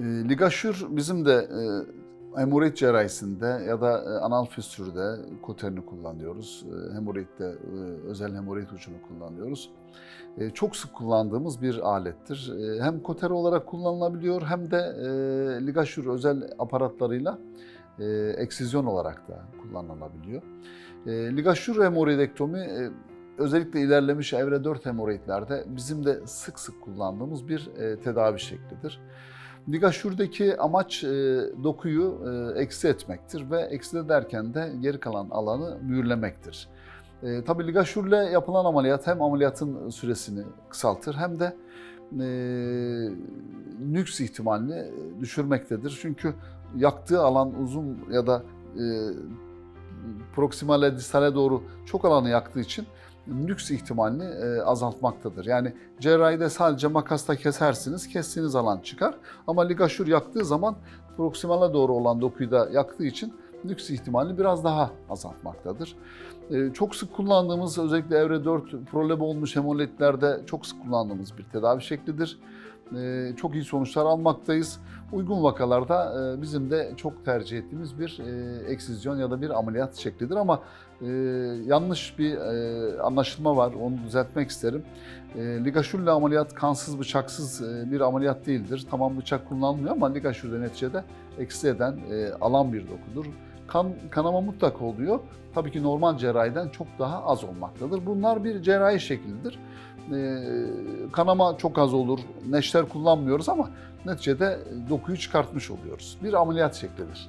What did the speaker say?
E, ligaşür bizim de e, hemoroid cerrahisinde ya da e, anal füstürde koterini kullanıyoruz. E, hemoroidde e, özel hemoroid ucunu kullanıyoruz. E, çok sık kullandığımız bir alettir. E, hem koter olarak kullanılabiliyor hem de e, ligaşür özel aparatlarıyla e, eksizyon olarak da kullanılabiliyor. E, ligaşür hemoroidektomi e, özellikle ilerlemiş evre 4 hemoroidlerde bizim de sık sık kullandığımız bir e, tedavi şeklidir. Ligaşürdeki amaç e, dokuyu e, eksi etmektir ve eksi derken de geri kalan alanı mühürlemektir. E, tabii ligaşürle yapılan ameliyat hem ameliyatın süresini kısaltır hem de e, nüks ihtimalini düşürmektedir. Çünkü yaktığı alan uzun ya da e, proksimale distale doğru çok alanı yaktığı için nüks ihtimalini e, azaltmaktadır. Yani cerrahide sadece makasla kesersiniz, kestiğiniz alan çıkar. Ama ligaşür yaktığı zaman proksimale doğru olan dokuyu da yaktığı için nüks ihtimalini biraz daha azaltmaktadır. E, çok sık kullandığımız özellikle evre 4 prolab olmuş hemolitlerde çok sık kullandığımız bir tedavi şeklidir. E, çok iyi sonuçlar almaktayız. Uygun vakalarda e, bizim de çok tercih ettiğimiz bir e, eksizyon ya da bir ameliyat şeklidir ama e, yanlış bir anlaşılma var. Onu düzeltmek isterim. Ligaşürle ameliyat kansız bıçaksız bir ameliyat değildir. Tamam bıçak kullanılmıyor ama ligaşürde neticede eksi eden alan bir dokudur. Kan, kanama mutlaka oluyor. Tabii ki normal cerrahiden çok daha az olmaktadır. Bunlar bir cerrahi şekildir. E, kanama çok az olur. Neşter kullanmıyoruz ama neticede dokuyu çıkartmış oluyoruz. Bir ameliyat şeklidir.